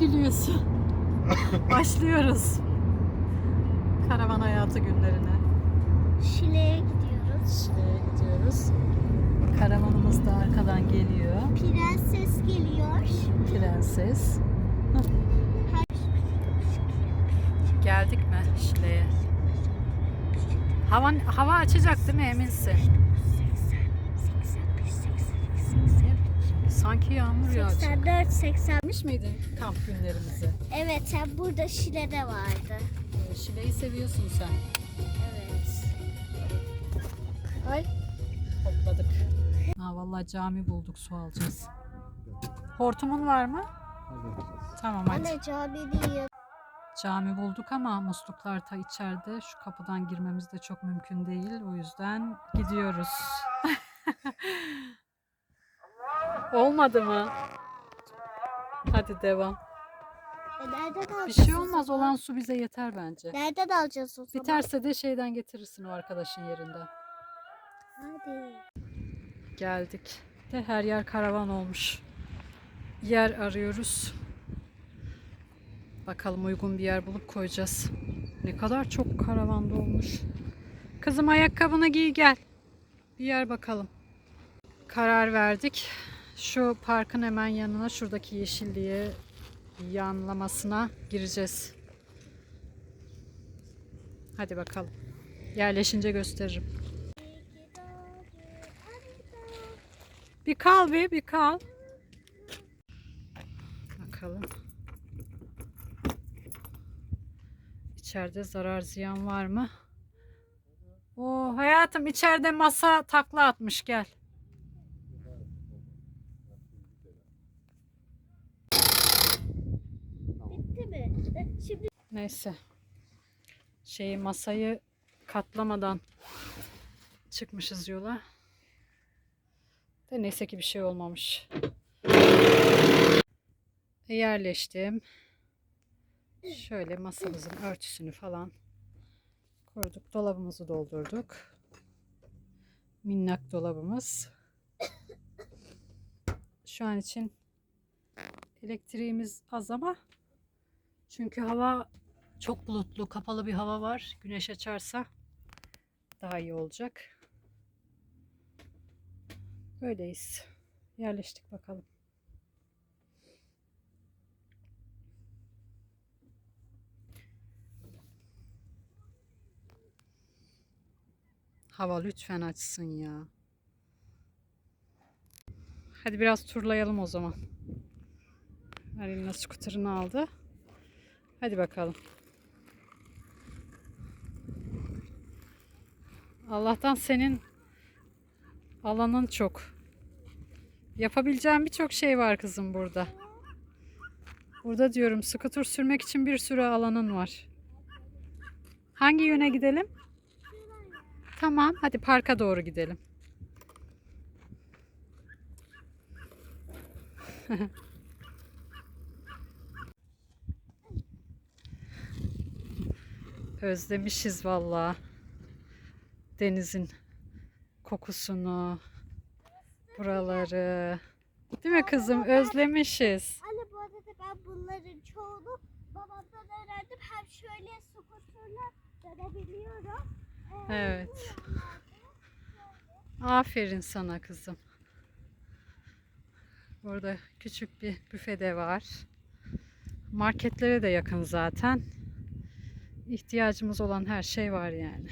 gülüyorsun? Başlıyoruz. Karavan hayatı günlerine. Şile'ye gidiyoruz. Şuraya gidiyoruz. Karavanımız da arkadan geliyor. Prenses geliyor. Prenses. Geldik mi Şile'ye? Hava, hava açacak değil mi eminsin? Sanki yağmur yağacak. 84, 80. Yapmış mıydın kamp günlerimizi? Evet sen burada Şile'de vardı. Ee, Şile'yi seviyorsun sen. Evet. Ay. Topladık. Ha vallahi cami bulduk su alacağız. Hortumun var mı? Tamam hadi. Anne cami değil. Cami bulduk ama musluklar ta içeride. Şu kapıdan girmemiz de çok mümkün değil. O yüzden gidiyoruz. Olmadı mı? Hadi devam. E, alacağız? Bir şey olmaz. Olan su bize yeter bence. Nereden alacağız o zaman? Biterse de şeyden getirirsin o arkadaşın yerinden. Hadi. Geldik. De her yer karavan olmuş. Yer arıyoruz. Bakalım uygun bir yer bulup koyacağız. Ne kadar çok karavan dolmuş. Kızım ayakkabını giy gel. Bir yer bakalım. Karar verdik. Şu parkın hemen yanına şuradaki yeşilliğe yanlamasına gireceğiz. Hadi bakalım. Yerleşince gösteririm. Bir kal bir, bir kal. Bakalım. İçeride zarar ziyan var mı? Oo hayatım içeride masa takla atmış gel. Bitti mi? E, Şimdi Neyse. Şeyi masayı katlamadan çıkmışız yola. De neyse ki bir şey olmamış. Yerleştim. Şöyle masamızın örtüsünü falan koyduk. Dolabımızı doldurduk. Minnak dolabımız. Şu an için elektriğimiz az ama çünkü hava çok bulutlu, kapalı bir hava var. Güneş açarsa daha iyi olacak. Böyleyiz. Yerleştik bakalım. Hava lütfen açsın ya. Hadi biraz turlayalım o zaman. Alina skuterını aldı. Hadi bakalım. Allah'tan senin alanın çok. Yapabileceğin birçok şey var kızım burada. Burada diyorum sıkı tur sürmek için bir sürü alanın var. Hangi yöne gidelim? Tamam, hadi parka doğru gidelim. Özlemişiz vallahi. Denizin kokusunu, buraları. Değil mi kızım? Özlemişiz. Anne bu arada ben bunların çoğunu babamdan öğrendim. Hem şöyle skuterla dönebiliyorum. Ee, Evet. Aferin sana kızım. Burada küçük bir büfe de var. Marketlere de yakın zaten. İhtiyacımız olan her şey var yani.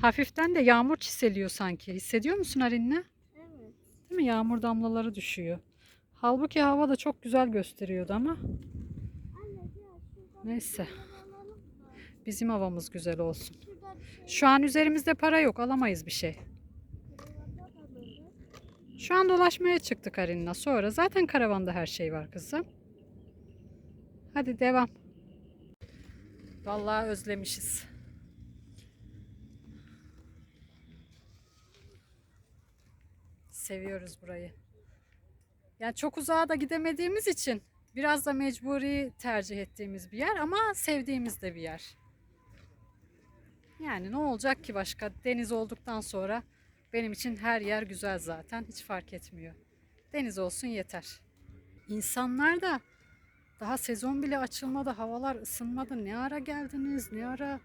Hafiften de yağmur çiseliyor sanki. Hissediyor musun Arinne? Evet. Değil mi? Yağmur damlaları düşüyor. Halbuki hava da çok güzel gösteriyordu ama neyse. Bizim havamız güzel olsun. Şey Şu an üzerimizde para yok. Alamayız bir şey. Şu an dolaşmaya çıktık Arin'la. Sonra zaten karavanda her şey var kızım. Hadi devam. Vallahi özlemişiz. Seviyoruz burayı. Yani çok uzağa da gidemediğimiz için biraz da mecburi tercih ettiğimiz bir yer ama sevdiğimiz de bir yer. Yani ne olacak ki başka deniz olduktan sonra benim için her yer güzel zaten. Hiç fark etmiyor. Deniz olsun yeter. İnsanlar da daha sezon bile açılmadı, havalar ısınmadı. Ne ara geldiniz, ne ara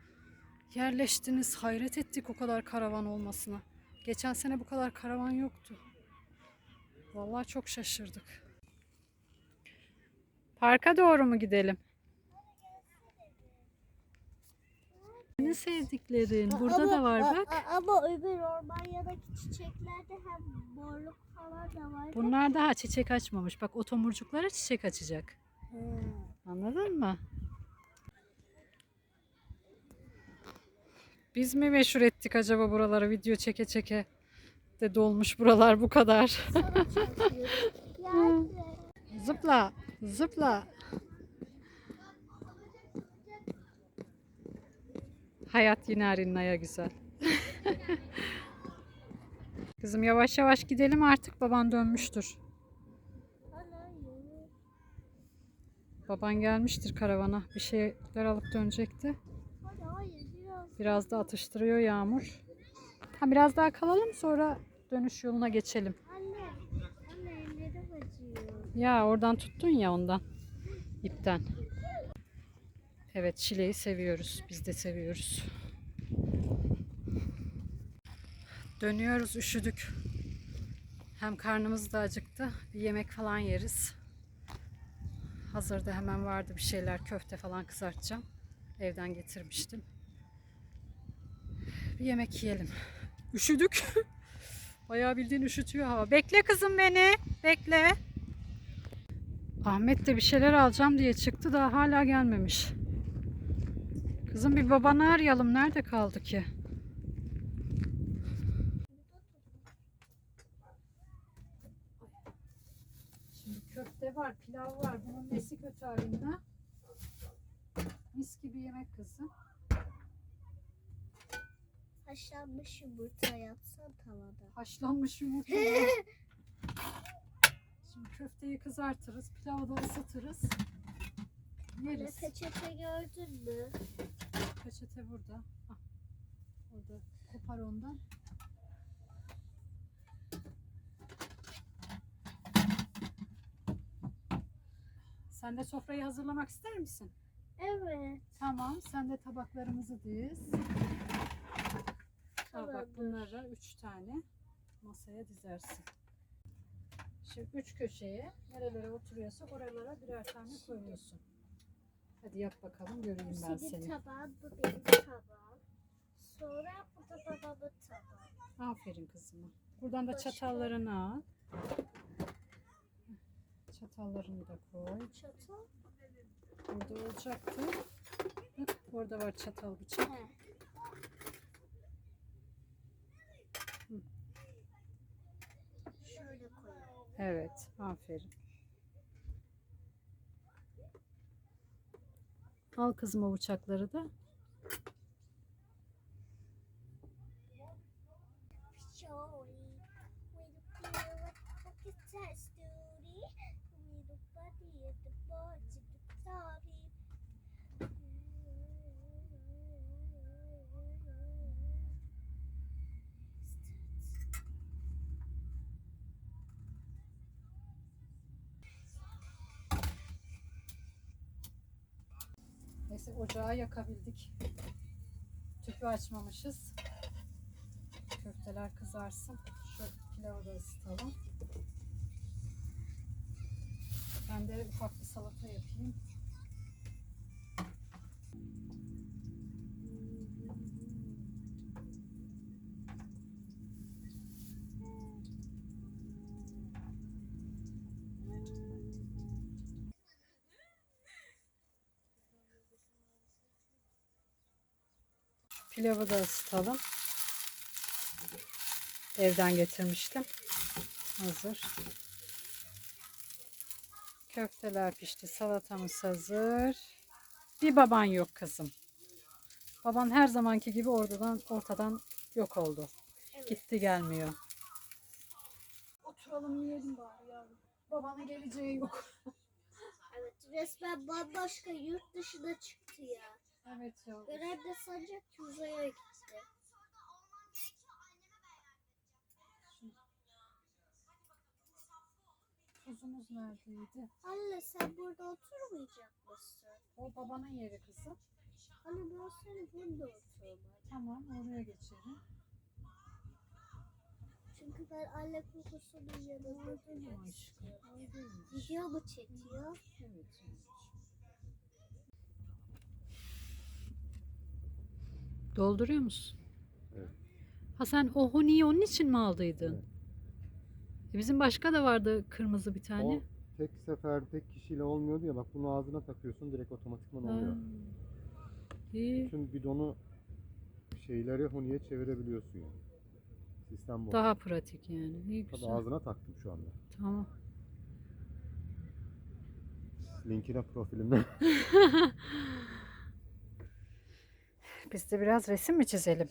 yerleştiniz? Hayret ettik o kadar karavan olmasına. Geçen sene bu kadar karavan yoktu. Vallahi çok şaşırdık. Parka doğru mu gidelim? Ne sevdiklerin? Burada Ama- da var bak. Ama öbür ormanyadaki çiçeklerde hem morluk falan da var. Bunlar daha çiçek açmamış. Bak o tomurcuklara çiçek açacak. Anladın mı? Biz mi meşhur ettik acaba buraları video çeke çeke de dolmuş buralar bu kadar. Zıpla, zıpla. Hayat yine Arinna'ya güzel. Kızım yavaş yavaş gidelim artık baban dönmüştür. Baban gelmiştir karavana. Bir şeyler alıp dönecekti. Biraz da atıştırıyor Yağmur. Ha, biraz daha kalalım sonra dönüş yoluna geçelim. Anne. Anne ellerim acıyor. Ya oradan tuttun ya ondan. ipten. Evet çileği seviyoruz. Biz de seviyoruz. Dönüyoruz üşüdük. Hem karnımız da acıktı. Bir yemek falan yeriz. Hazırda hemen vardı bir şeyler köfte falan kızartacağım. Evden getirmiştim. Bir yemek yiyelim. Üşüdük. Bayağı bildiğin üşütüyor hava. Bekle kızım beni. Bekle. Ahmet de bir şeyler alacağım diye çıktı da hala gelmemiş. Kızım bir babanı arayalım. Nerede kaldı ki? Şimdi köfte var, pilav var. Bunun nesi kötü halinde? Mis gibi yemek kızım. Haşlanmış yumurta yapsan tavada. Haşlanmış yumurta. Şimdi köfteyi kızartırız, pilavı da ısıtırız. Yeriz. peçete gördün mü? Peçete burada. Ah, orada kopar ondan. Sen de sofrayı hazırlamak ister misin? Evet. Tamam, sen de tabaklarımızı diz. Al bak bunları üç tane masaya dizersin. Şimdi üç köşeye nerelere oturuyorsak oralara birer tane koyuyorsun. Hadi yap bakalım göreyim ben senin seni. tabağın, bu benim tabağım. Sonra bu da babamın tabağı. Aferin kızıma. Buradan da Başka? çatallarını al. Çatallarını da koy. Çatal. Burada olacaktı. Bak orada var çatal bıçak. He. Şöyle koyalım. Evet, aferin. Al kızım o bıçakları da. Ocağı yakabildik. Tüpü açmamışız. Köfteler kızarsın. Şu pilavı da ısıtalım. Ben de ufak bir salata yapayım. Pilavı da ısıtalım. Evden getirmiştim. Hazır. Köfteler pişti. Salatamız hazır. Bir baban yok kızım. Baban her zamanki gibi oradan ortadan yok oldu. Evet. Gitti gelmiyor. Oturalım yiyelim bari yavrum. Babana geleceği yok. Evet, resmen bambaşka yurt dışına çıktı ya. Evet yavrum. Görevde sancak uzaya gitti. tuzumuz neredeydi? Anne sen burada oturmayacak mısın? O babanın yeri kızım. Anne ben seni burada oturmak. Tamam oraya geçelim. Çünkü ben anne kokusunun durmak aşkım. istiyorum. Video mu çekiyor? Evet. Dolduruyor musun? Evet. Ha sen o honiyi onun için mi aldıydın? Evet. E bizim başka da vardı kırmızı bir tane. O tek sefer tek kişiyle olmuyordu ya bak bunu ağzına takıyorsun direkt otomatikman Ha. oluyor. İyi. Bütün bidonu şeyleri huniye çevirebiliyorsun yani. Sistem bu. Daha pratik yani. İyi Tabii güzel. ağzına taktım şu anda. Tamam. Linkine profilimde. Biz de biraz resim mi çizelim?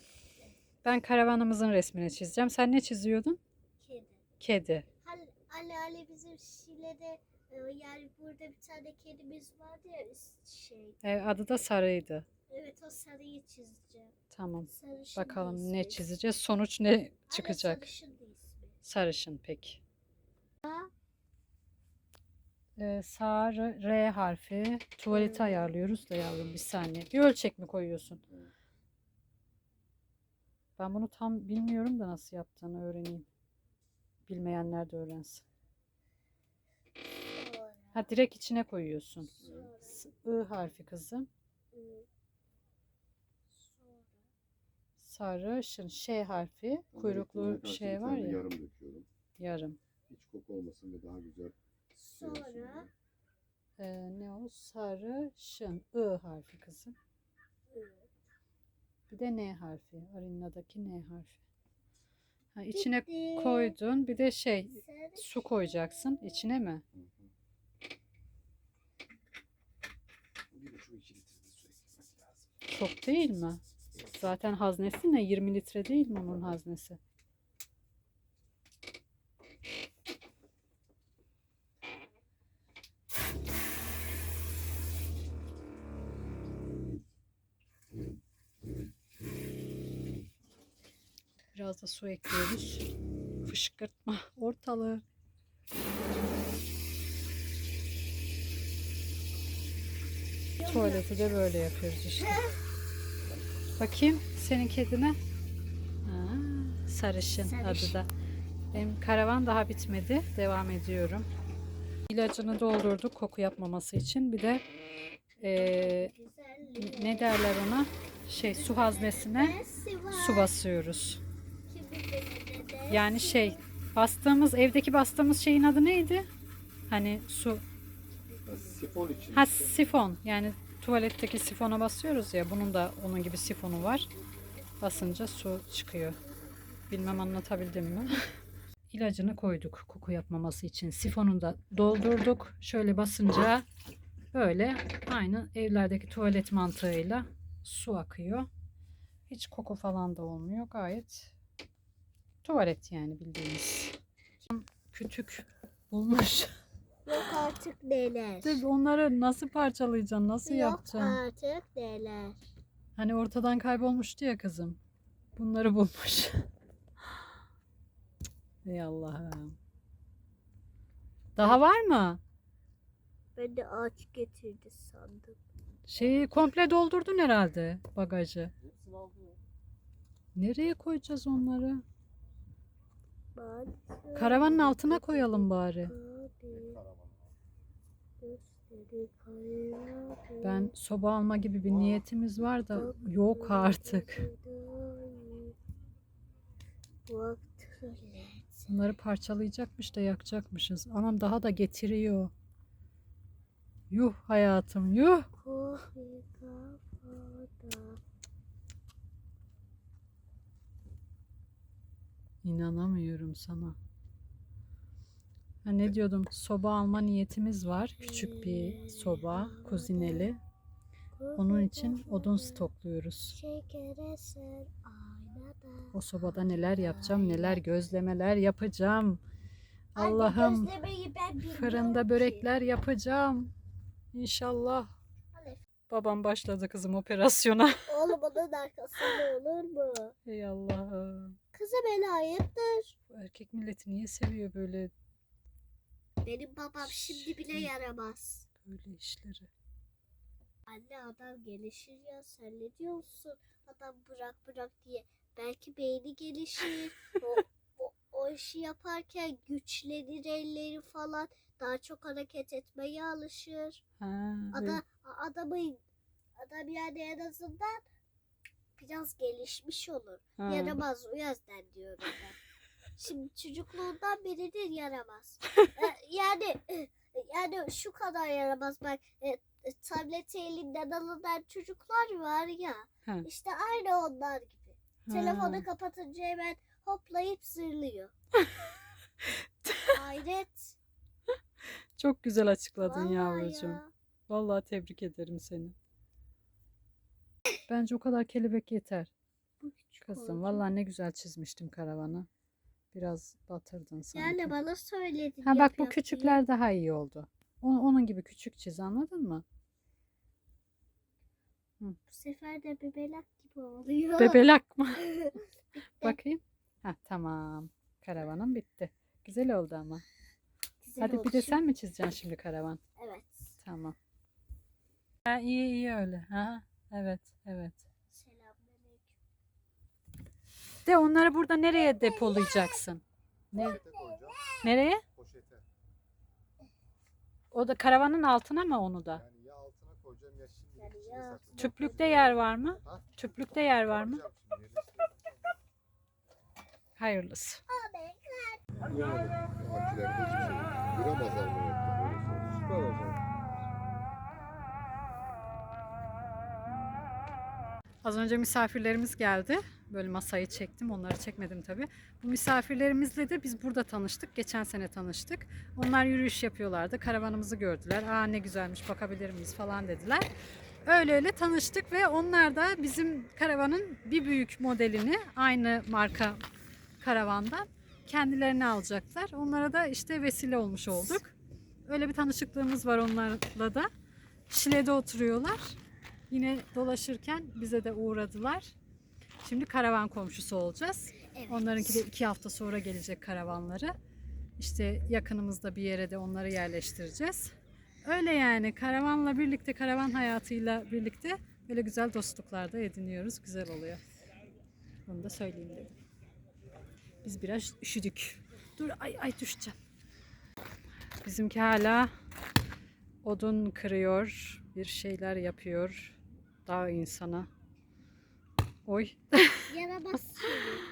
Ben karavanımızın resmini çizeceğim. Sen ne çiziyordun? Kedi. Kedi. Anne, anne bizim Şile'de e, yani burada bir tane kedimiz vardı ya üst şey. E, adı da Sarı'ydı. Evet o sarıyı çizeceğim. Tamam. Sarışın Bakalım ne çizeceğiz. Sonuç ne çıkacak? Anne sarışın. Sarışın peki. Ee, sağ R, R harfi. Tuvaleti ayarlıyoruz da yavrum bir saniye. Bir ölçek mi koyuyorsun? Ben bunu tam bilmiyorum da nasıl yaptığını öğreneyim. Bilmeyenler de öğrensin. Ha direkt içine koyuyorsun. I harfi kızım. Sarışın. Ş harfi. Kuyruklu şey var ya. Yarım döküyorum. Yarım. Hiç koku olmasın ve daha güzel. Sonra Ee, ne o? Sarışın. I harfi kızım. Bir de N harfi. Arina'daki N harfi. Ha, içine Bitti. koydun. Bir de şey Sarışın. su koyacaksın. içine mi? Hı hı. Bir buçuk iki litre de su eklemek lazım. Çok değil mi? Zaten haznesi ne? 20 litre değil mi onun haznesi? Biraz da su ekliyoruz. Fışkırtma ortalığı. Tuvaleti de böyle yapıyoruz işte. Bakayım senin kedine. Ha, sarışın, Sarışın. adı da. Benim karavan daha bitmedi. Devam ediyorum. İlacını doldurduk koku yapmaması için. Bir de Güzellik. ne derler ona? Şey su haznesine su basıyoruz. Yani şey bastığımız evdeki bastığımız şeyin adı neydi? Hani su Sifon için. Ha sifon yani tuvaletteki sifona basıyoruz ya bunun da onun gibi sifonu var. Basınca su çıkıyor. Bilmem anlatabildim mi? İlacını koyduk koku yapmaması için. Sifonu da doldurduk. Şöyle basınca böyle aynı evlerdeki tuvalet mantığıyla su akıyor. Hiç koku falan da olmuyor. Gayet tuvalet yani bildiğiniz. Kütük bulmuş. Yok artık neler. Tabii onları nasıl parçalayacaksın? Nasıl Yok yapacaksın? artık neler. Hani ortadan kaybolmuştu ya kızım. Bunları bulmuş. Ey Allah'ım. Daha var mı? Ben de ağaç getirdi sandım. Şeyi komple doldurdun herhalde bagajı. Nereye koyacağız onları? Karavanın altına koyalım bari. Ben soba alma gibi bir niyetimiz var da yok artık. Bunları parçalayacakmış da yakacakmışız. Anam daha da getiriyor. Yuh hayatım yuh. İnanamıyorum sana. Ha, ne diyordum? Soba alma niyetimiz var. Küçük bir soba, kuzineli. Onun için odun stokluyoruz. O sobada neler yapacağım, neler gözlemeler yapacağım. Allah'ım fırında börekler yapacağım. İnşallah. Babam başladı kızım operasyona. Oğlum onun arkasında olur mu? Ey Allah'ım. Kızım el ayıptır. Bu erkek milleti niye seviyor böyle Benim babam şimdi bile yaramaz. Böyle işleri. Anne adam gelişir ya sen ne diyorsun? Adam bırak bırak diye. Belki beyni gelişir. o, o, o işi yaparken güçlenir elleri falan. Daha çok hareket etmeye alışır. Ha, Ada, adamın adam yani en azından biraz gelişmiş olur. ha. Yaramaz o yüzden diyorum ben. Şimdi çocukluğundan beridir yaramaz. Ee, yani yani şu kadar yaramaz bak e, e, tableti elinden alınan çocuklar var ya Ha. işte aynı onlar gibi. Ha. Telefonu kapatınca hemen hoplayıp zırlıyor. Hayret. Çok güzel açıkladın Vallahi yavrucuğum. ya. Vallahi tebrik ederim seni. Bence o kadar kelebek yeter. Bu küçük Kızım oldu. vallahi ne güzel çizmiştim karavanı. Biraz batırdın sanki. Yani bana söyledin. ha bak bu yap diye. küçükler daha iyi oldu. O- Onun gibi küçük çiz anladın mı? Bu sefer de bebelak gibi oluyor. Bebelak mı? Bakayım. Ha tamam. Karavanın bitti. Güzel oldu ama. Güzel Hadi bir de şimdi. sen mi çizeceksin şimdi karavan? Evet. Tamam. Ha, iyi iyi öyle. Ha, evet evet. Selamünaleyküm. De onları burada nereye depolayacaksın? Ne, Poşete koyacağım. nereye? Poşete. O da karavanın altına mı onu da? Yani ya altına koyacağım ya şimdi Yani içine ya saklayacağım. Tüplükte yer var mı? Ha? Tüplükte yer var mı? Koyacağım şimdi, yerleştireceğim. Hayırlısı. Yani akülerde hiçbir şey yok. Gram azalma yok. Öyle söyleyeyim. Süper olacak. Az önce misafirlerimiz geldi. Böyle masayı çektim. Onları çekmedim tabii. Bu misafirlerimizle de biz burada tanıştık. Geçen sene tanıştık. Onlar yürüyüş yapıyorlardı. Karavanımızı gördüler. Aa ne güzelmiş bakabilir miyiz falan dediler. Öyle öyle tanıştık ve onlar da bizim karavanın bir büyük modelini aynı marka karavandan kendilerine alacaklar. Onlara da işte vesile olmuş olduk. Öyle bir tanışıklığımız var onlarla da. Şile'de oturuyorlar. Yine dolaşırken bize de uğradılar. Şimdi karavan komşusu olacağız. Evet. Onlarınki de iki hafta sonra gelecek karavanları. İşte yakınımızda bir yere de onları yerleştireceğiz. Öyle yani karavanla birlikte, karavan hayatıyla birlikte böyle güzel dostluklar da ediniyoruz. Güzel oluyor. Bunu da söyleyeyim dedim. Biz biraz üşüdük. Dur ay ay düşeceğim. Bizimki hala odun kırıyor, bir şeyler yapıyor. Dağ insana. Oy. Yaramaz seni.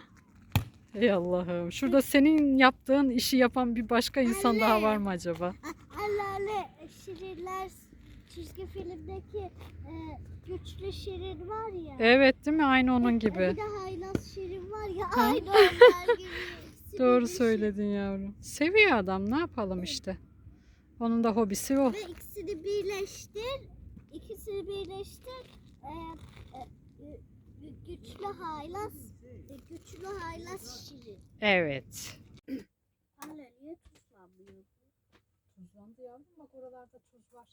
Ey Allah'ım. Şurada senin yaptığın işi yapan bir başka insan daha Anne. var mı acaba? Anneanne Şirinler çizgi filmdeki e, güçlü Şirin var ya. Evet değil mi? Aynı onun E, gibi. Bir de haylaz Şirin var ya. Aynı onlar gibi. Doğru söyledin yavrum. Seviyor adam. Ne yapalım işte. Onun da hobisi o. Ve ikisini birleştir. İkisini birleştir. E, gü- gü- güçlü haylaz. e, güçlü haylaz Şirin. Evet. Anne niye tuzlanmıyor? Tuzlandı yavrum. Bak oralarda tuz var.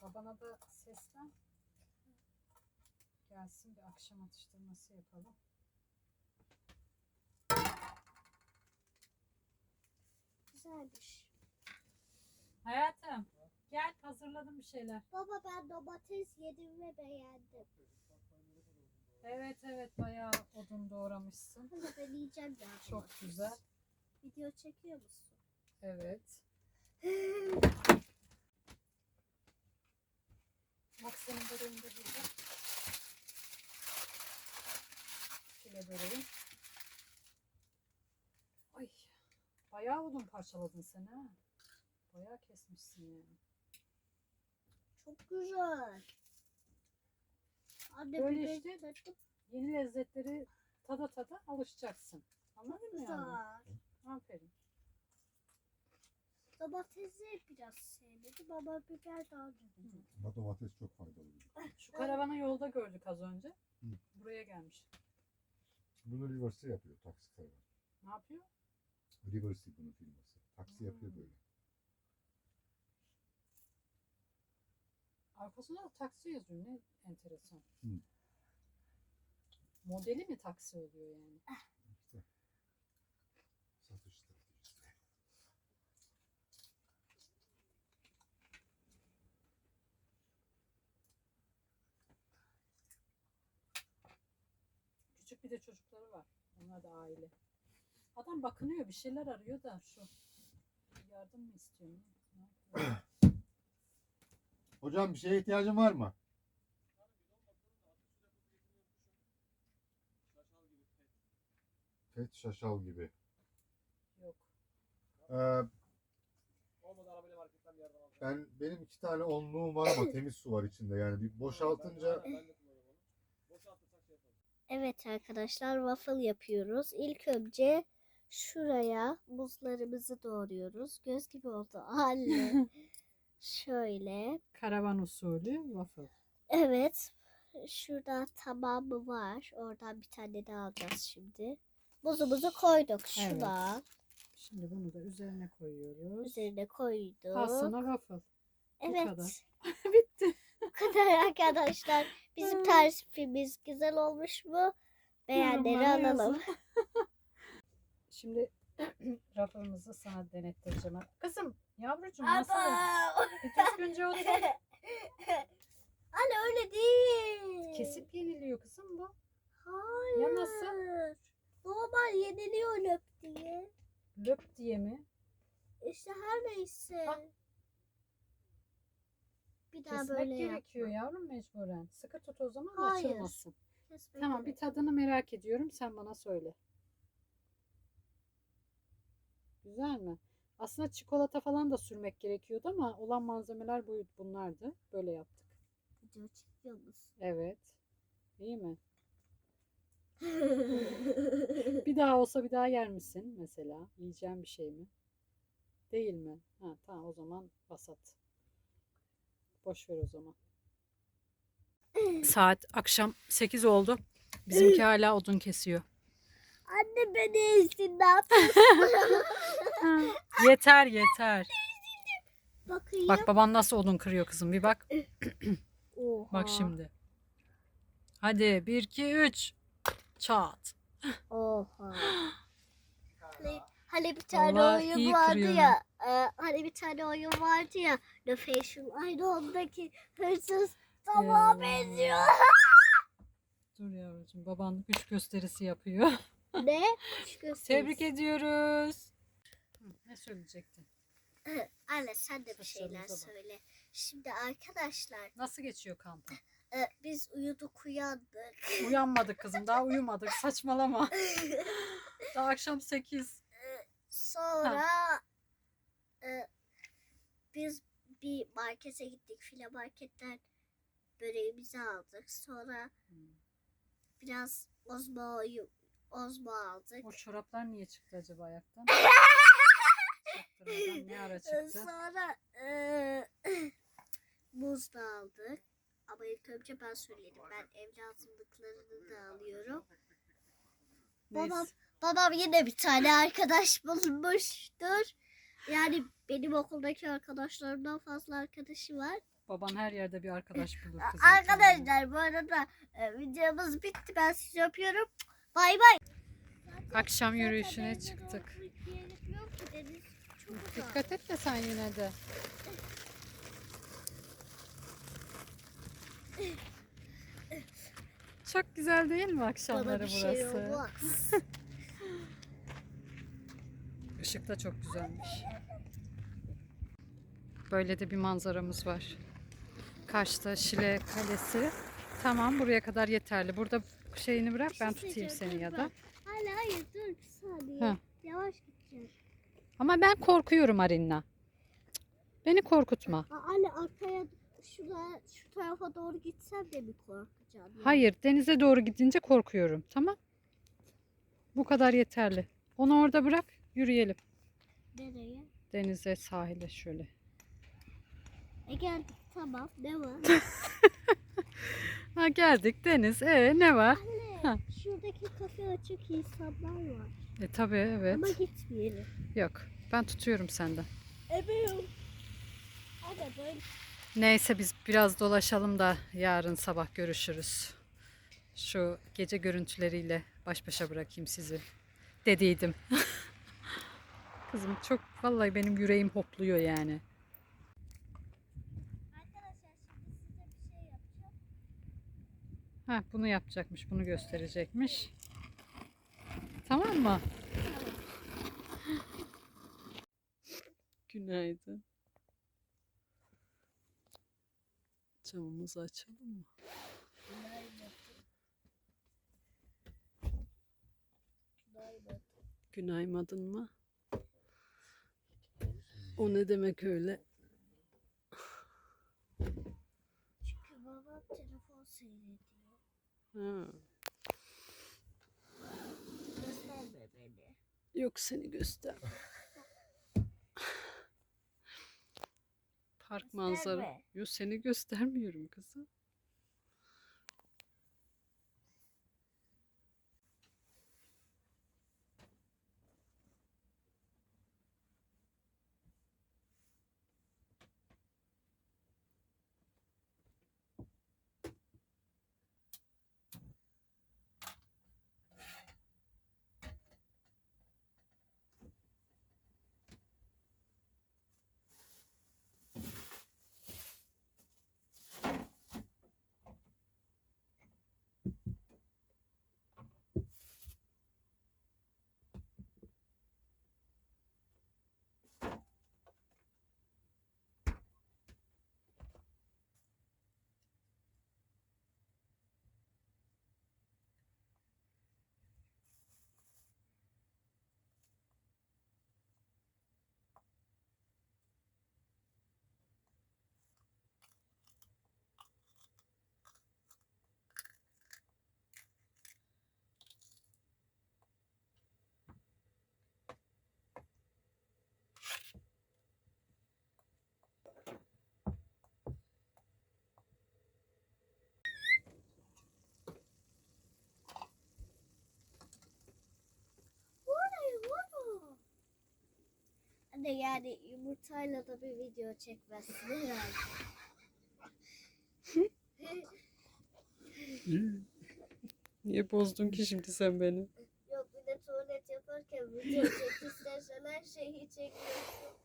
Babana da seslen. Gelsin bir akşam atıştırması yapalım. Güzelmiş. Hayatım gel hazırladım bir şeyler. Baba ben domates yedim ve beğendim. Evet evet bayağı odun doğramışsın. Hadi ben yiyeceğim ya. Çok güzel. Video çekiyor musun? Evet. Bak senin böreğin de burada. Şöyle böreğim. Ay. Bayağı odun parçaladın sen ha. Bayağı kesmişsin yani. Çok güzel. Anne Böyle bir işte tadı Yeni lezzetleri tada tada alışacaksın. Anladın mı güzel. yavrum? Aferin. Domatesi biraz sevmedim ama biber daha güzel. Ama domates çok faydalı. Şu karavanı yolda gördük az önce. Hı. Buraya gelmiş. Bunu Rivers'ı yapıyor taksi karavan. Ne yapıyor? Rivers'ı bunun firması. Taksi yapıyor böyle. Arkasında da taksi yazıyor. Ne enteresan. Hı. Modeli mi taksi oluyor yani? Ah. İşte. Satış stratejisi. Küçük bir de çocukları var. Onlar da aile. Adam bakınıyor bir şeyler arıyor da şu yardım mı istiyor? Ne yapıyor? Hocam bir şeye ihtiyacın var mı? Pet şaşal gibi. Yok. Ee, ben benim iki tane onluğum var ama temiz su var içinde yani bir boşaltınca Evet arkadaşlar waffle yapıyoruz. İlk önce şuraya buzlarımızı doğruyoruz. Göz gibi oldu. Anne. Şöyle. Karavan usulü waffle. Evet. Şurada tamamı var. Oradan bir tane daha alacağız şimdi. Buzumuzu koyduk. Evet. Şuna. Şimdi bunu da üzerine koyuyoruz. Üzerine koyduk. Al sana waffle. evet. kadar. Bitti. Bu kadar arkadaşlar. Bizim tarifimiz güzel olmuş mu? Beğenleri alalım. Şimdi waffle'ımızı sana denettireceğim. Kızım, yavrucuğum nasıl? Bir düzgünce otur. Anne öyle değil. Kesip yeniliyor kızım bu. Hayır. Ya nasıl? Normal yeniliyor löp diye. Löp diye mi? İşte her neyse. Bak. Bir daha Kesmek böyle gerekiyor yapma. yavrum mecburen. Sıkı tut o zaman Hayır. açılmasın. Kesmek Tamam bir tadını merak ediyorum. Sen bana söyle. Güzel mi? Aslında çikolata falan da sürmek gerekiyordu ama olan malzemeler bu bunlardı. Böyle yaptık. Video çekiyor musun? Evet. İyi mi? Bir daha olsa bir daha yer misin mesela? Yiyeceğin bir şey mi? Değil mi? Ha tamam o zaman basat. Boş ver o zaman. Saat akşam 8 oldu. Bizimki hala odun kesiyor. Anne beni ezdi ne yeter yeter. Bakayım. Bak baban nasıl odun kırıyor kızım bir bak. Oha. Bak şimdi. Hadi 1 2 3. Çat. Oha. Hani, hani bir tane Vallahi oyun iyi vardı kırıyor ya. e, hani bir tane oyun vardı ya. The Fashion. Aynı ondaki hırsız tabağa Ya. benziyor. Dur yavrucuğum baban güç gösterisi yapıyor. Ne? Kuş gösterisi. Tebrik ediyoruz. Hı, Ne söyleyecektin? Anne sen de bir şeyler Saçlarımıza bak. söyle. Şimdi arkadaşlar Nasıl geçiyor kampın? e, biz uyuduk uyandık. Uyanmadık kızım daha uyumadık saçmalama. Daha akşam 8. Sonra e, biz bir markete gittik. File marketten böreğimizi aldık. Sonra biraz ozma oyu, ozma aldık. O çoraplar niye çıktı acaba ayaktan? Çaktırmadan ne ara çıktı? Sonra e, muz da aldık. Ama ilk önce ben söyledim. Ben ev lazımlıklarını da alıyorum. Babam, Neyse. babam yine bir tane arkadaş bulmuştur. Yani benim okuldaki arkadaşlarımdan fazla arkadaşı var. Baban her yerde bir arkadaş bulur kızım. Arkadaşlar bu arada e, videomuz bitti. Ben sizi öpüyorum. Bay bay. Akşam yürüyüşüne çıktık. Dikkat. Dikkat et de sen yine de. Çok güzel değil mi akşamları bir burası? şey. Işık da çok güzelmiş. Böyle de bir manzaramız var. Karşıda Şile Kalesi. Tamam buraya kadar yeterli. Burada şeyini bırak ben şey tutayım seni ya da. Hala hayır dur bir saniye. Ha. Yavaş gideceğiz. Ama ben korkuyorum Arinna. Beni korkutma. Aa, Anne arkaya şuraya, şu tarafa doğru gitsem de mi korkacağım? ya? Hayır denize doğru gidince korkuyorum. Tamam. Bu kadar yeterli. Onu orada bırak yürüyelim. Nereye? Denize sahile şöyle. E geldik tamam ne var? Ha geldik deniz. E ne var? Anne Ha. şuradaki kafe açık insanlar var. E tabii evet. Ama gitmeyelim. Yok. Ben tutuyorum senden. Emiyorum. Anne böyle Neyse biz biraz dolaşalım da yarın sabah görüşürüz. Şu gece görüntüleriyle baş başa bırakayım sizi. Dediydim. Kızım çok vallahi benim yüreğim hopluyor yani. Ha bunu yapacakmış, bunu gösterecekmiş. Tamam mı? Günaydın. Camımızı açalım mı? Günaymadın mı? O ne demek öyle? Çünkü babam telefon seyrediyor. Ha, Gösterme beni. yok seni göster. Park manzara. Yok seni göstermiyorum kızım. Anne yani yumurtayla da bir video çekmezsin herhalde. Niye bozdun ki şimdi sen beni? Yok bir de tuvalet yaparken video çek istersen her şeyi çekiyorsun.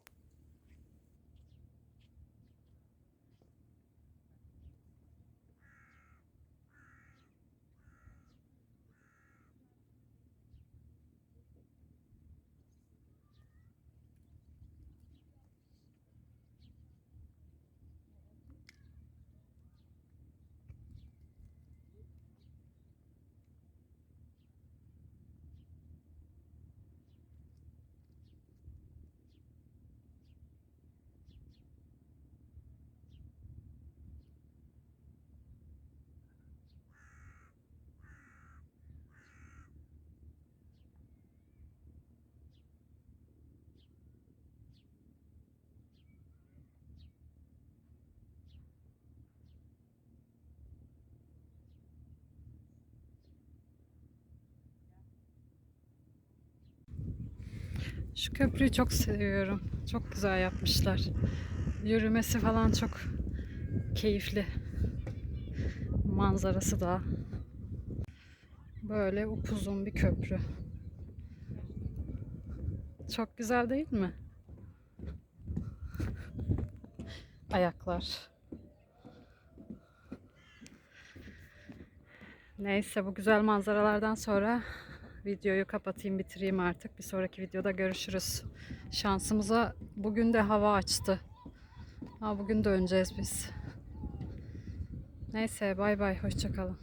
Şu köprüyü çok seviyorum. Çok güzel yapmışlar. Yürümesi falan çok keyifli. Manzarası da. Böyle upuzun bir köprü. Çok güzel değil mi? Ayaklar. Neyse bu güzel manzaralardan sonra videoyu kapatayım bitireyim artık. Bir sonraki videoda görüşürüz. Şansımıza bugün de hava açtı. Ha, bugün döneceğiz biz. Neyse bay bay hoşçakalın.